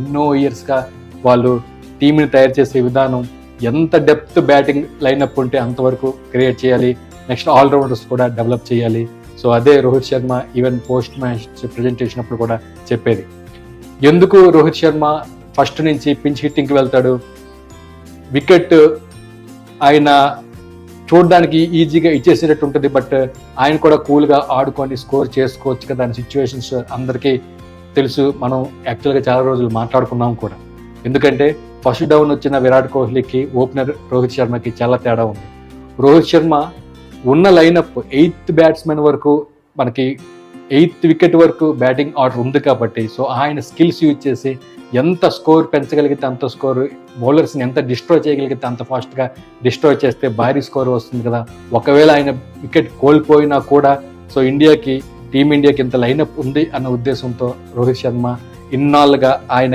ఎన్నో ఇయర్స్గా వాళ్ళు టీంని తయారు చేసే విధానం ఎంత డెప్త్ బ్యాటింగ్ లైనప్ ఉంటే అంతవరకు క్రియేట్ చేయాలి. నెక్స్ట్ ఆల్రౌండర్స్ కూడా డెవలప్ చేయాలి. సో అదే Rohit Sharma even post match presentation అప్పుడు కూడా చెప్పేది. ఎందుకు రోహిత్ శర్మ ఫస్ట్ నుంచి పించ్ హిట్టింగ్కి వెళ్తాడు? వికెట్ ఆయన చూడడానికి ఈజీగా ఇచ్చేసేటట్టు ఉంటుంది బట్ ఆయన కూడా కూల్గా ఆడుకొని స్కోర్ చేసుకోవచ్చు కదా దాని సిచ్యువేషన్స్ అందరికీ తెలుసు మనం యాక్చువల్గా చాలా రోజులు మాట్లాడుకున్నాం కూడా. ఎందుకంటే ఫస్ట్ డౌన్ వచ్చిన విరాట్ కోహ్లీకి ఓపెనర్ రోహిత్ శర్మకి చాలా తేడా ఉంది. రోహిత్ శర్మ ఉన్న లైనప్ ఎయిత్ బ్యాట్స్మెన్ వరకు మనకి ఎయిత్ వికెట్ వరకు బ్యాటింగ్ ఆర్డర్ ఉంది కాబట్టి సో ఆయన స్కిల్స్ యూజ్ చేసి ఎంత స్కోర్ పెంచగలిగితే అంత స్కోర్ బౌలర్స్ని ఎంత డిస్ట్రాయ్ చేయగలిగితే అంత ఫాస్ట్గా డిస్ట్రాయ్ చేస్తే భారీ స్కోర్ వస్తుంది కదా. ఒకవేళ ఆయన వికెట్ కోల్పోయినా కూడా సో ఇండియాకి టీమిండియాకి ఇంత లైనప్ ఉంది అన్న ఉద్దేశంతో రోహిత్ శర్మ ఇన్నాళ్ళుగా ఆయన